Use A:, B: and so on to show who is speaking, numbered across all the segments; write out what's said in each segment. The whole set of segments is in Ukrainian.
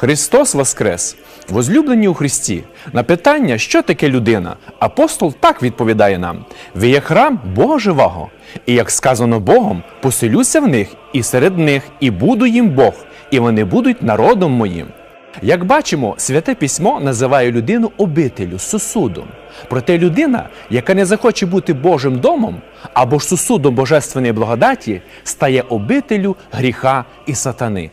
A: Христос Воскрес! Возлюблені у Христі. На питання, що таке людина, апостол так відповідає нам: ви є храм Бога живого, і як сказано Богом, поселюся в них і серед них, і буду їм Бог, і вони будуть народом моїм. Як бачимо, святе письмо називає людину обителю, сусудом. Проте людина, яка не захоче бути Божим домом або ж сусудом божественної благодаті, стає обителю гріха і сатани.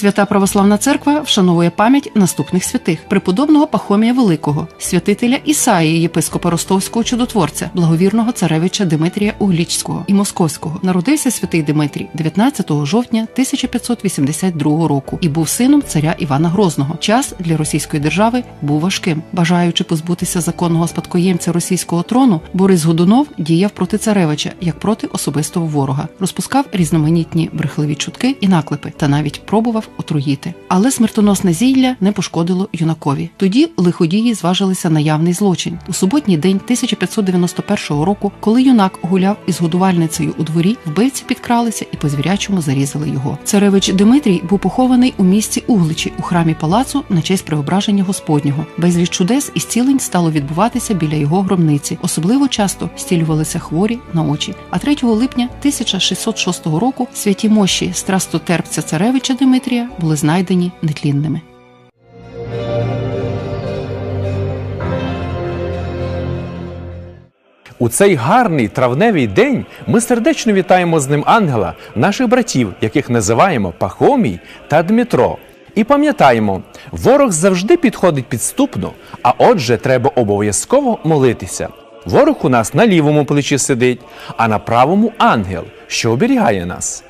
B: Свята Православна Церква вшановує пам'ять наступних святих: преподобного Пахомія Великого, святителя Ісаї, єпископа Ростовського чудотворця, благовірного царевича Димитрія Углічського і Московського. Народився святий Димитрій 19 жовтня 1582 року і був сином царя Івана Грозного. Час для російської держави був важким. Бажаючи позбутися законного спадкоємця російського трону, Борис Годунов діяв проти царевича як проти особистого ворога, розпускав різноманітні брехливі чутки і наклепи, та навіть пробував отруїти. Але смертоносне зілля не пошкодило юнакові. Тоді лиходії зважилися на явний злочин у суботній день 1591 року, коли юнак гуляв із годувальницею у дворі, вбивці підкралися і по звірячому зарізали його. Царевич Димитрій був похований у місті Угличі у храмі палацу на честь преображення Господнього. Безліч чудес і зцілень стало відбуватися біля його гробниці. Особливо часто стілювалися хворі на очі. А 3 липня 1606 року святі мощі страстотерпця царевича Димитрія були знайдені нетлінними.
A: У цей гарний травневий день ми сердечно вітаємо з ним ангела, наших братів, яких називаємо Пахомій та Дмитро. І пам'ятаємо, ворог завжди підходить підступно, а отже, треба обов'язково молитися. Ворог у нас на лівому плечі сидить, а на правому ангел, що оберігає нас.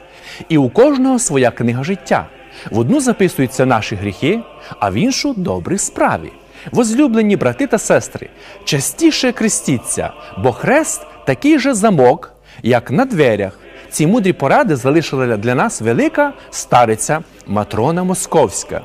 A: І у кожного своя книга життя. В одну записуються наші гріхи, а в іншу добрі справи. Возлюблені брати та сестри, частіше крестіться, бо хрест такий же замок, як на дверях. Ці мудрі поради залишила для нас велика стариця Матрона Московська.